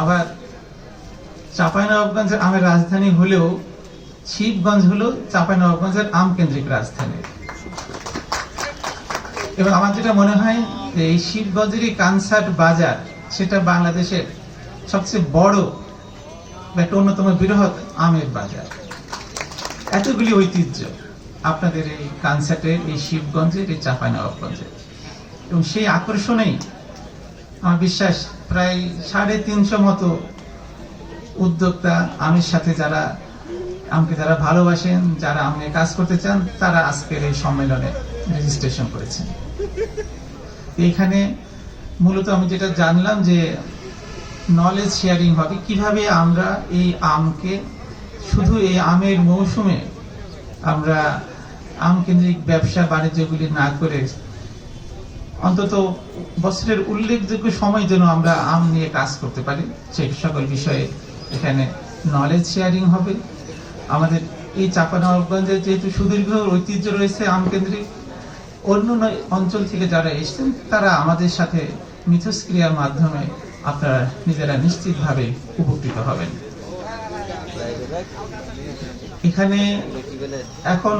আবার চাঁপাইনবাবগঞ্জের আমের রাজধানী হলেও শিবগঞ্জ হলো চাঁপাইনবাবগঞ্জের আম কেন্দ্রিক রাজধানী। এবং আমার যেটা মনে হয় যে এই শিবগঞ্জের এই কানসার্ট বাজার, সেটা বাংলাদেশের সবচেয়ে বড় একটা অন্যতম বৃহৎ আমের বাজার। এতগুলি ঐতিহ্য আপনাদের এই কানসার্টের এই শিবগঞ্জের এই চাঁপাইনবাবগঞ্জের। এবং সেই আকর্ষণেই আমার বিশ্বাস প্রায় সাড়ে তিনশো মতো উদ্যোক্তা আমের সাথে যারা, আমাকে যারা ভালোবাসেন, যারা আমাকে কাজ করতে চান, তারা আজকের এই সম্মেলনে রেজিস্ট্রেশন করেছেন। এখানে মূলত আমি যেটা জানলাম যে নলেজ শেয়ারিং হবে, কীভাবে আমরা এই আমকে, শুধু এই আমের মৌসুমে আমরা আম কেন্দ্রিক ব্যবসা বাণিজ্যগুলি না করে অন্তত বছরের উল্লেখযোগ্য সময় যেন আমরা আম নিয়ে কাজ করতে পারি, সেই সকল বিষয়ে এখানে নলেজ শেয়ারিং হবে। আমাদের এই চাপানগঞ্জের যেহেতু সুদীর্ঘ ঐতিহ্য রয়েছে আম কেন্দ্রিক অন্য অন্য অঞ্চল থেকে যারা এসেছেন, তারা আমাদের সাথে মিথস্ক্রিয়ার মাধ্যমে আপনারা নিজেরা নিশ্চিতভাবে উপকৃত হবেন। এখানে এখন